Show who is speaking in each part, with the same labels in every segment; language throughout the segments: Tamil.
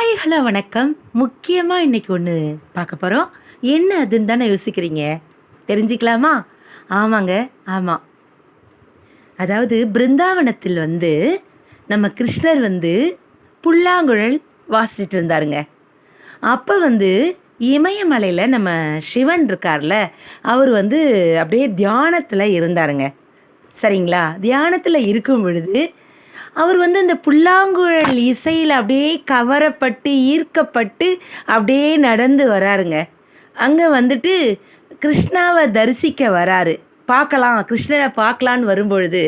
Speaker 1: ஹாய் ஹலோ வணக்கம். முக்கியமாக இன்றைக்கி ஒன்று பார்க்க போகிறோம் என்ன அதுன்னு தானே யோசிக்கிறீங்க? தெரிஞ்சுக்கலாமா? ஆமாங்க ஆமாம் அதாவது பிருந்தாவனத்தில் வந்து நம்ம கிருஷ்ணர் வந்து புல்லாங்குழல் வாசிச்சுட்டு இருந்தாருங்க. அப்போ வந்து இமயமலையில் நம்ம சிவன் இருக்கார்ல அவர் வந்து அப்படியே தியானத்தில் இருந்தாருங்க. சரிங்களா? தியானத்தில் இருக்கும் பொழுது அவர் வந்து அந்த புல்லாங்குழல் இசையில் அப்படியே கவரப்பட்டு ஈர்க்கப்பட்டு அப்படியே நடந்து வராருங்க. அங்கே வந்துட்டு கிருஷ்ணாவை தரிசிக்க வராரு. பார்க்கலாம் கிருஷ்ணனை பார்க்கலான்னு வரும்பொழுது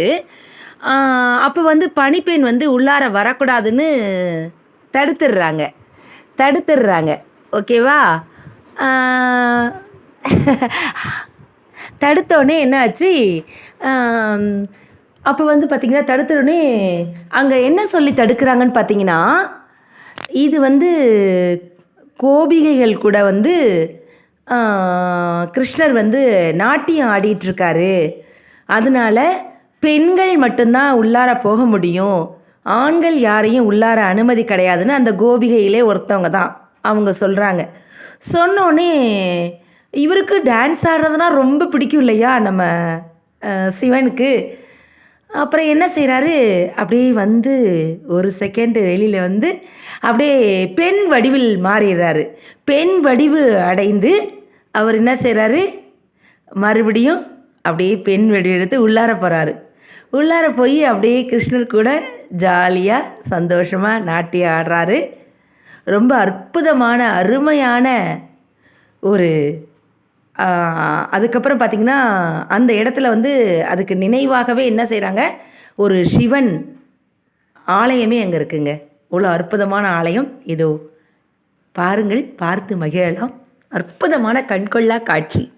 Speaker 1: அப்போ வந்து பனிப்பெண் வந்து உள்ளார வரக்கூடாதுன்னு தடுத்துடுறாங்க. தடுத்துடுறாங்க. ஓகேவா? தடுத்தோடனே என்னாச்சு? அப்போ வந்து பார்த்திங்கன்னா தடுத்துடனே அங்கே என்ன சொல்லி தடுக்கிறாங்கன்னு பார்த்தீங்கன்னா இது வந்து கோபிகைகள் கூட வந்து கிருஷ்ணர் வந்து நாட்டியம் ஆடிட்டுருக்காரு. அதனால பெண்கள் மட்டும்தான் உள்ளார போக முடியும். ஆண்கள் யாரையும் உள்ளார அனுமதி கிடையாதுன்னு அந்த கோபிகையிலே ஒருத்தவங்க தான் அவங்க சொல்கிறாங்க சொன்னோடனே இவருக்கு டான்ஸ் ஆடுறதுனா ரொம்ப பிடிக்கும் இல்லையா நம்ம சிவனுக்கு? அப்புறம் என்ன செய்கிறாரு அப்படியே வந்து ஒரு செகண்டு வெளியில் வந்து அப்படியே பெண் வடிவில் மாறிடுறாரு. பெண் வடிவு அடைந்து அவர் என்ன செய்கிறாரு மறுபடியும் அப்படியே பெண் வடிவு எடுத்து உள்ளார போகிறாரு உள்ளார போய் அப்படியே கிருஷ்ணர் கூட ஜாலியாக சந்தோஷமாக நாட்டியம் ஆடுறாரு. ரொம்ப அற்புதமான அருமையான ஒரு அதுக்கப்புறம் பார்த்திங்கன்னா அந்த இடத்துல வந்து அதுக்கு நினைவாகவே என்ன செய்கிறாங்க ஒரு சிவன் ஆலயமே அங்கே இருக்குங்க. இவ்வளோ அற்புதமான ஆலயம். இதோ பாருங்கள் பார்த்து மகிழலாம். அற்புதமான கண்கொள்ளா காட்சி.